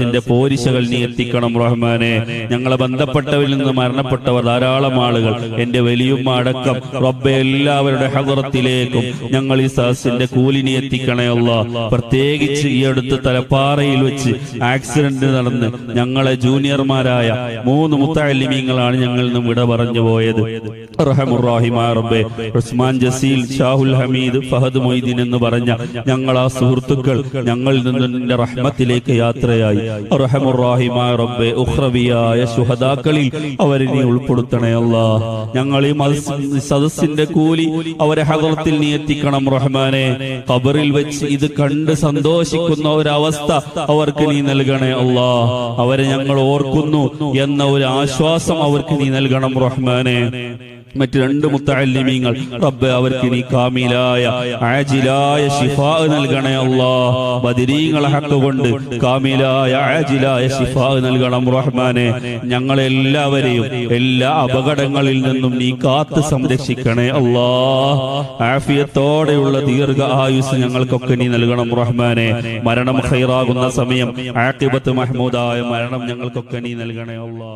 ിന്റെ പോരിശകൾ നീ എത്തിക്കണം റഹ്മാനെ. ഞങ്ങളെ ബന്ധപ്പെട്ടവരിൽ നിന്ന് മരണപ്പെട്ടവർ ധാരാളം ആളുകൾ. എന്റെ വലിയുമ്മ അടക്കം റബ്ബെ എല്ലാവരുടെ ഹകുറത്തിലേക്കും ഞങ്ങൾ ഈ സഹസിന്റെ കൂലിനി നീ എത്തിക്കണേ അല്ല. പ്രത്യേകിച്ച് ഈ അടുത്ത് തലപ്പാറയിൽ വെച്ച് ആക്സിഡന്റ് നടന്ന് ഞങ്ങളെ ജൂനിയർമാരായ മൂന്ന് മുത്തലിമീങ്ങളാണ് ഞങ്ങളിൽ നിന്നും വിട പറഞ്ഞു പോയത്. റബ്ബെ. ഉസ്മാൻ ജസീൽ ഷാഹുൽ ഹമീദ് ഫഹദ് മൊയ്തീൻ എന്ന് പറഞ്ഞ ഞങ്ങൾ ആ സുഹൃത്തുക്കൾ ഞങ്ങളിൽ നിന്ന് റഹ്മത്തിലേക്ക് റഹ്മത്തിലേക്ക് യാത്രയായി റഹമുറാഹിമായ റബ്ബെ ഉഹ്റവിയായ ശുഹദാക്കളിൽ അവരെ നീ ഉൾപ്പെടുത്തണേ അല്ല. ഞങ്ങൾ ഈ സദസ്സിന്റെ കൂലി അവരെ ഹദറത്തിൽ നീ എത്തിക്കണം റഹ്മാനെ. ഖബറിൽ വെച്ച് ഇത് കണ്ട് സന്തോഷിക്കുന്ന ഒരവസ്ഥ അവർക്ക് നീ നൽകണേ അല്ലാ. അവരെ ഞങ്ങൾ ഓർക്കുന്നു എന്ന ഒരു ആശ്വാസം അവർക്ക് നീ നൽകണം റഹ്മാനെ. മറ്റ് രണ്ട് മുത്തല്ലിമീങ്ങൾ റബ്ബ് അവർക്ക് നീ കാമിലായ ആജിലായ ശിഫാ നൽകണേ അല്ലാ. ബദിരീങ്ങളെ ഹക്ക് കൊണ്ട് കാമിലായ ആജിലായ ശിഫാ നൽകണം റഹ്മാനെ. ഞങ്ങളെല്ലാവരെയും എല്ലാ അപകടങ്ങളിൽ നിന്നും നീ കാത്ത് സംരക്ഷിക്കണേ അല്ലാ. ആഫിയത്തോടെയുള്ള ദീർഘ ആയുസ് ഞങ്ങൾക്കൊക്കെ നീ നൽകണം റഹ്മാനെ. മരണം ഹൈറാകുന്ന സമയം ആക്കിബത്ത് മഹ്മൂദായ മരണം ഞങ്ങൾക്കൊക്കെ നീ നൽകണേ അല്ലാ.